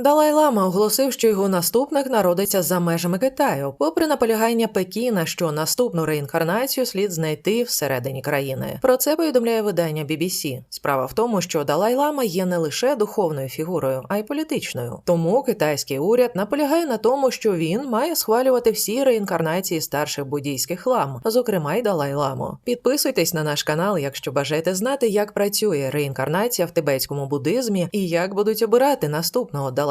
Далай Лама оголосив, що його наступник народиться за межами Китаю, попри наполягання Пекіна, що наступну реінкарнацію слід знайти всередині країни. Про це повідомляє видання BBC. Справа в тому, що Далай Лама є не лише духовною фігурою, а й політичною. Тому китайський уряд наполягає на тому, що він має схвалювати всі реінкарнації старших буддійських лам, зокрема й Далай Ламу. Підписуйтесь на наш канал, якщо бажаєте знати, як працює реінкарнація в тибетському буддизмі і як будуть обирати наступного Далай-ламу.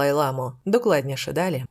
Докладніше далі.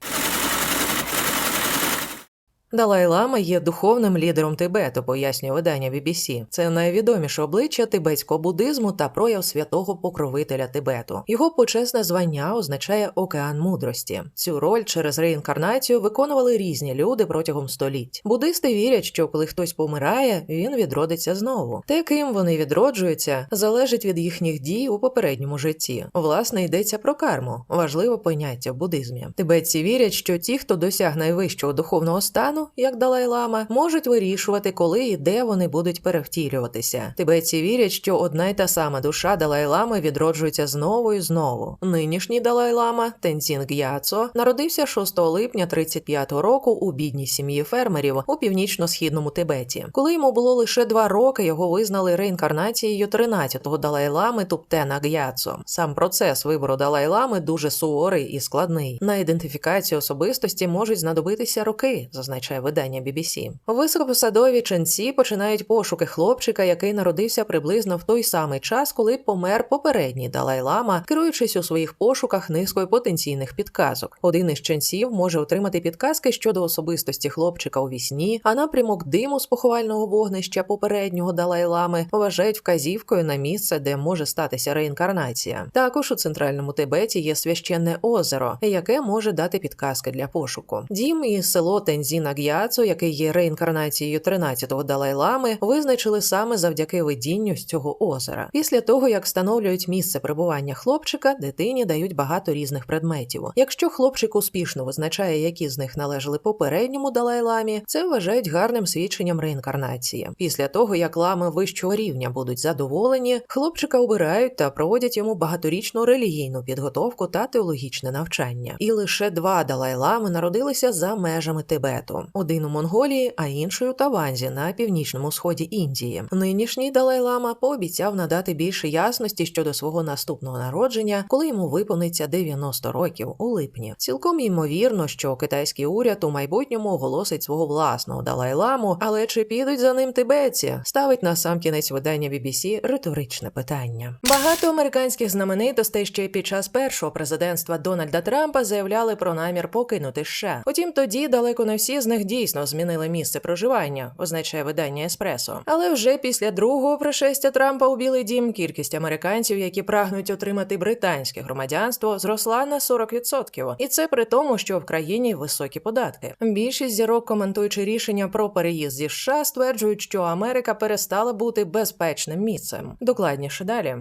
Далай-лама є духовним лідером Тибету, пояснює видання BBC. Це найвідоміше обличчя тибетського буддизму та прояв святого покровителя Тибету. Його почесне звання означає океан мудрості. Цю роль через реінкарнацію виконували різні люди протягом століть. Буддисти вірять, що коли хтось помирає, він відродиться знову. Те, ким вони відроджуються, залежить від їхніх дій у попередньому житті. Власне, йдеться про карму, важливе поняття в буддизмі. Тибетці вірять, що ті, хто досяг найвищого духовного стану, як Далай-Лама, можуть вирішувати, коли і де вони будуть перевтілюватися. Тибетці вірять, що одна й та сама душа Далай-Лами відроджується знову і знову. Нинішній Далай-Лама Тенцін Г'яцо народився 6 липня 35-го року у бідній сім'ї фермерів у північно-східному Тибеті. Коли йому було лише два роки, його визнали реінкарнацією 13-го Далай-Лами Туптена Г'яцо. Сам процес вибору Далай-Лами дуже суворий і складний. На ідентифікацію особистості можуть знадобитися роки, зазначає видання BBC. Високопосадові ченці починають пошуки хлопчика, який народився приблизно в той самий час, коли помер попередній Далай-Лама, керуючись у своїх пошуках низкою потенційних підказок. Один із ченців може отримати підказки щодо особистості хлопчика у вісні, а напрямок диму з поховального вогнища попереднього Далай-Лами вважають вказівкою на місце, де може статися реінкарнація. Також у центральному Тибеті є священне озеро, яке може дати підказки для пошуку. Дім і село Тензіна Г'яцо, який є реінкарнацією 13-го Далай-Лами, визначили саме завдяки видінню з цього озера. Після того, як встановлюють місце перебування хлопчика, дитині дають багато різних предметів. Якщо хлопчик успішно визначає, які з них належали попередньому Далай-Ламі, це вважають гарним свідченням реінкарнації. Після того, як лами вищого рівня будуть задоволені, хлопчика обирають та проводять йому багаторічну релігійну підготовку та теологічне навчання. І лише два Далай-Лами народилися за межами Тибету: один у Монголії, а інший у Таванзі на північному сході Індії. Нинішній Далай-Лама пообіцяв надати більше ясності щодо свого наступного народження, коли йому виповниться 90 років у липні. Цілком ймовірно, що китайський уряд у майбутньому оголосить свого власного Далай-Ламу, але чи підуть за ним тибетці? Ставить на сам кінець видання BBC риторичне питання. Багато американських знаменитостей ще під час першого президентства Дональда Трампа заявляли про намір покинути США. Утім, тоді далеко не всі з них дійсно змінили місце проживання, означає видання Еспресо. Але вже після другого пришестя Трампа у Білий Дім кількість американців, які прагнуть отримати британське громадянство, зросла на 40%. І це при тому, що в країні високі податки. Більшість зірок, коментуючи рішення про переїзд зі США, стверджують, що Америка перестала бути безпечним місцем. Докладніше далі.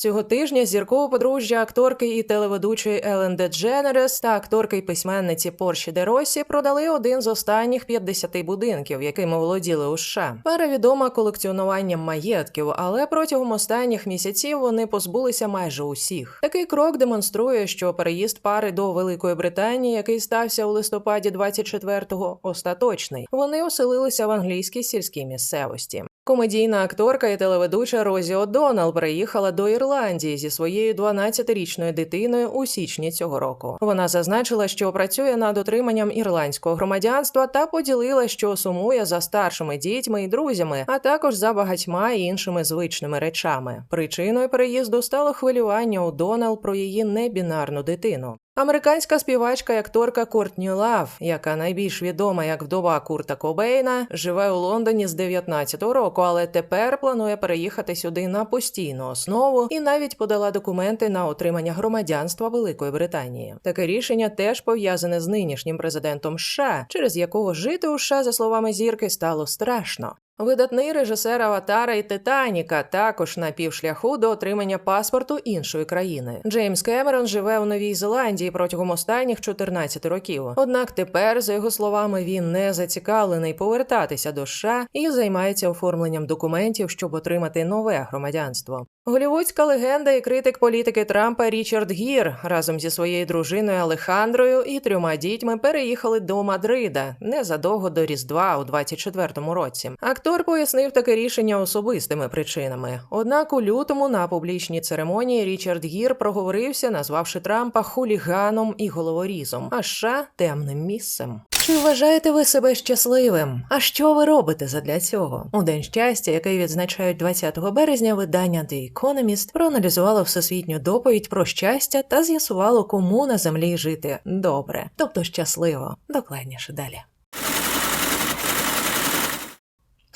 Цього тижня зіркове подружжя акторки і телеведучої Елен Дедженерес та акторки й письменниці Порші де Росі продали один з останніх 50 будинків, якими володіли у США. Пара відома колекціонуванням маєтків, але протягом останніх місяців вони позбулися майже усіх. Такий крок демонструє, що переїзд пари до Великої Британії, який стався у листопаді 24-го, остаточний. Вони оселилися в англійській сільській місцевості. Комедійна акторка і телеведуча Розі О'Доннелл приїхала до Ірландії зі своєю 12-річною дитиною у січні цього року. Вона зазначила, що працює над отриманням ірландського громадянства та поділила, що сумує за старшими дітьми і друзями, а також за багатьма іншими звичними речами. Причиною переїзду стало хвилювання у Донал про її небінарну дитину. Американська співачка і акторка Кортні Лав, яка найбільш відома як вдова Курта Кобейна, живе у Лондоні з 19-го року, але тепер планує переїхати сюди на постійну основу і навіть подала документи на отримання громадянства Великої Британії. Таке рішення теж пов'язане з нинішнім президентом США, через якого жити у США, за словами зірки, стало страшно. Видатний режисер Аватара і Титаніка також на півшляху до отримання паспорту іншої країни. Джеймс Кемерон живе у Новій Зеландії протягом останніх 14 років. Однак тепер, за його словами, він не зацікавлений повертатися до США і займається оформленням документів, щоб отримати нове громадянство. Голівудська легенда і критик політики Трампа Річард Гір разом зі своєю дружиною Алехандрою і трьома дітьми переїхали до Мадрида незадовго до Різдва у 24-му році. Актор пояснив таке рішення особистими причинами. Однак у лютому на публічній церемонії Річард Гір проговорився, назвавши Трампа хуліганом і головорізом, а США темним місцем. Чи вважаєте ви себе щасливим? А що ви робите задля цього? У день щастя, який відзначають 20 березня, видання The Economist проаналізувало всесвітню доповідь про щастя та з'ясувало, кому на землі жити добре, тобто щасливо. Докладніше далі.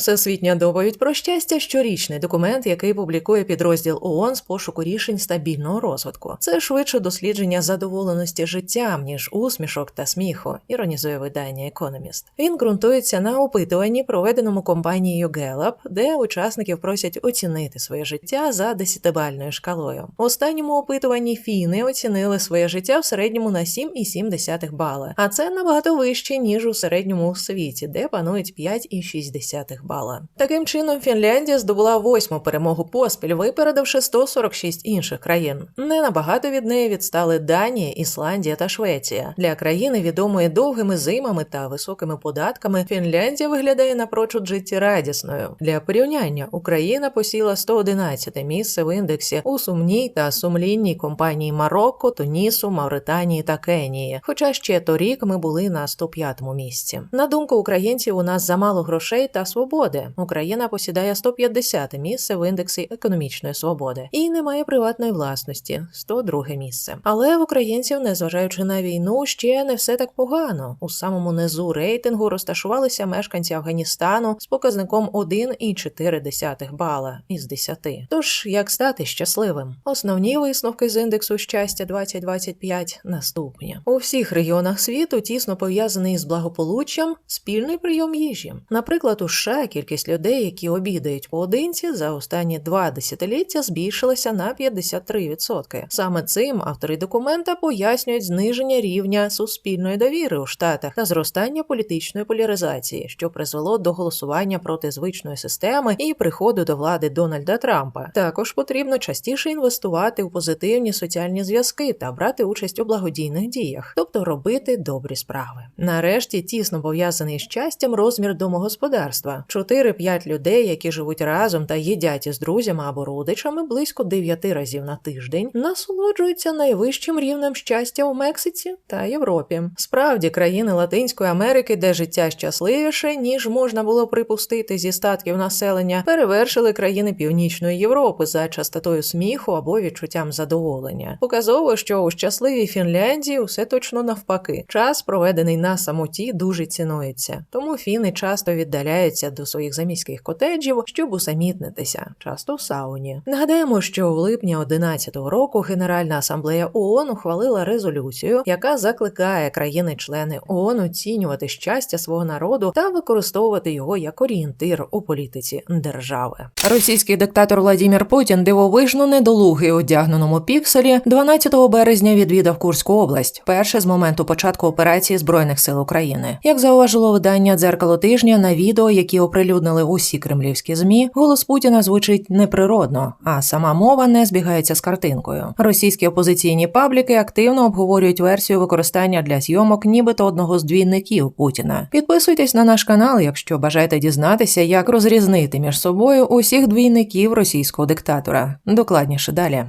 Всесвітня доповідь про щастя щорічний документ, який публікує підрозділ ООН з пошуку рішень стабільного розвитку. Це швидше дослідження задоволеності життям, ніж усмішок та сміху, іронізує видання Economist. Він ґрунтується на опитуванні, проведеному компанією Gallup, де учасників просять оцінити своє життя за десятибальною шкалою. У останньому опитуванні фіни оцінили своє життя в середньому на 7,7 бали, а це набагато вище ніж у середньому у світі, де панують 5,6 бала. Таким чином, Фінляндія здобула восьму перемогу поспіль, випередивши 146 інших країн. Не набагато від неї відстали Данія, Ісландія та Швеція. Для країни, відомої довгими зимами та високими податками, Фінляндія виглядає напрочуд життєрадісною. Для порівняння Україна посіла 111 місце в індексі у сумній та сумлінній компанії Марокко, Тунісу, Мавританії та Кенії. Хоча ще торік ми були на 105-му місці. На думку українців, у нас замало грошей та свободи. Україна посідає 150 місце в індексі економічної свободи і не має приватної власності 102 місце. Але в українців, незважаючи на війну, ще не все так погано. У самому низу рейтингу розташувалися мешканці Афганістану з показником 1,4 бала із 10. Тож як стати щасливим? Основні висновки з індексу щастя 2025 наступні у всіх регіонах світу тісно пов'язаний з благополуччям спільний прийом їжі. Наприклад, у США кількість людей, які обідають поодинці, за останні два десятиліття збільшилася на 53%. Саме цим автори документа пояснюють зниження рівня суспільної довіри у штатах та зростання політичної поляризації, що призвело до голосування проти звичної системи і приходу до влади Дональда Трампа. Також потрібно частіше інвестувати у позитивні соціальні зв'язки та брати участь у благодійних діях, тобто робити добрі справи. Нарешті тісно пов'язаний з щастям розмір домогосподарства. 4-5 людей, які живуть разом та їдять із друзями або родичами близько 9 разів на тиждень, насолоджуються найвищим рівнем щастя у Мексиці та Європі. Справді, країни Латинської Америки, де життя щасливіше, ніж можна було припустити зі статків населення, перевершили країни Північної Європи за частотою сміху або відчуттям задоволення. Показово, що у щасливій Фінляндії усе точно навпаки. Час, проведений на самоті, дуже цінується, тому фіни часто віддаляються до своїх заміських котеджів, щоб усамітнитися, часто в сауні. Нагадаємо, що в липні 11-го року Генеральна асамблея ООН ухвалила резолюцію, яка закликає країни-члени ООН оцінювати щастя свого народу та використовувати його як орієнтир у політиці держави. Російський диктатор Владімір Путін дивовижно недолугий одягненому пікселі 12 березня відвідав Курську область, перше з моменту початку операції збройних сил України. Як зауважило видання дзеркало тижня на відео, які оприлюднили усі кремлівські змі, голос Путіна звучить неприродно, а сама мова не збігається з картинкою. Російські опозиційні пабліки активно обговорюють версію використання для зйомок, нібито одного з двійників Путіна. Підписуйтесь на наш канал, якщо бажаєте дізнатися, як розрізнити між собою усіх двійників російського диктатора. Докладніше далі.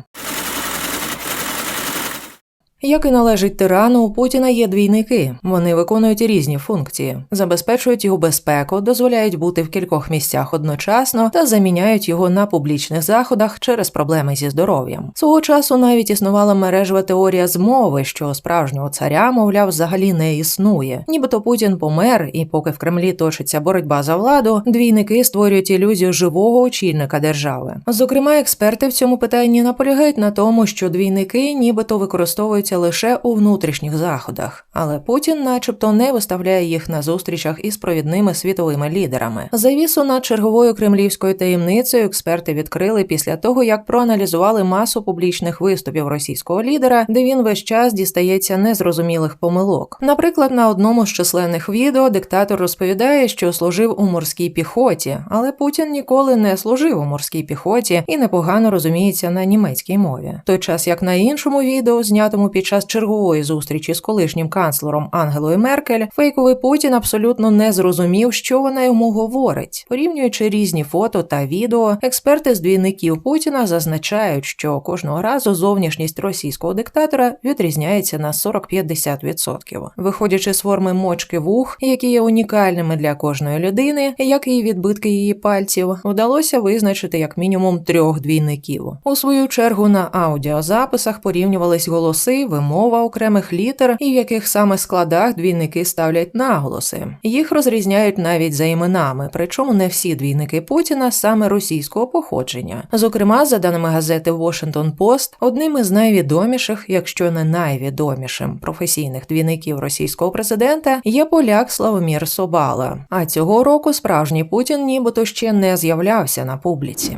Як і належить тирану, у Путіна є двійники. Вони виконують різні функції, забезпечують його безпеку, дозволяють бути в кількох місцях одночасно та заміняють його на публічних заходах через проблеми зі здоров'ям. Свого часу навіть існувала мережева теорія змови, що справжнього царя, мовляв, взагалі не існує. Нібито Путін помер, і поки в Кремлі точиться боротьба за владу, двійники створюють ілюзію живого очільника держави. Зокрема, експерти в цьому питанні наполягають на тому, що двійники нібито використовуються виражаються лише у внутрішніх заходах, але Путін, начебто, не виставляє їх на зустрічах із провідними світовими лідерами. Завісу над черговою кремлівською таємницею експерти відкрили після того, як проаналізували масу публічних виступів російського лідера, де він весь час дістається незрозумілих помилок. Наприклад, на одному з численних відео диктатор розповідає, що служив у морській піхоті, але Путін ніколи не служив у морській піхоті і непогано розуміється на німецькій мові. Той час, як на іншому відео, знятому під час чергової зустрічі з колишнім канцлером Ангелою Меркель, фейковий Путін абсолютно не зрозумів, що вона йому говорить. Порівнюючи різні фото та відео, експерти з двійників Путіна зазначають, що кожного разу зовнішність російського диктатора відрізняється на 40-50%. Виходячи з форми мочки вух, які є унікальними для кожної людини, як і відбитки її пальців, вдалося визначити як мінімум трьох двійників. У свою чергу на аудіозаписах порівнювались голоси, вимова окремих літер і в яких саме складах двійники ставлять наголоси. Їх розрізняють навіть за іменами, причому не всі двійники Путіна саме російського походження. Зокрема, за даними газети Washington Post, одним із найвідоміших, якщо не найвідомішим професійних двійників російського президента є поляк Славомір Собала. А цього року справжній Путін нібито ще не з'являвся на публіці.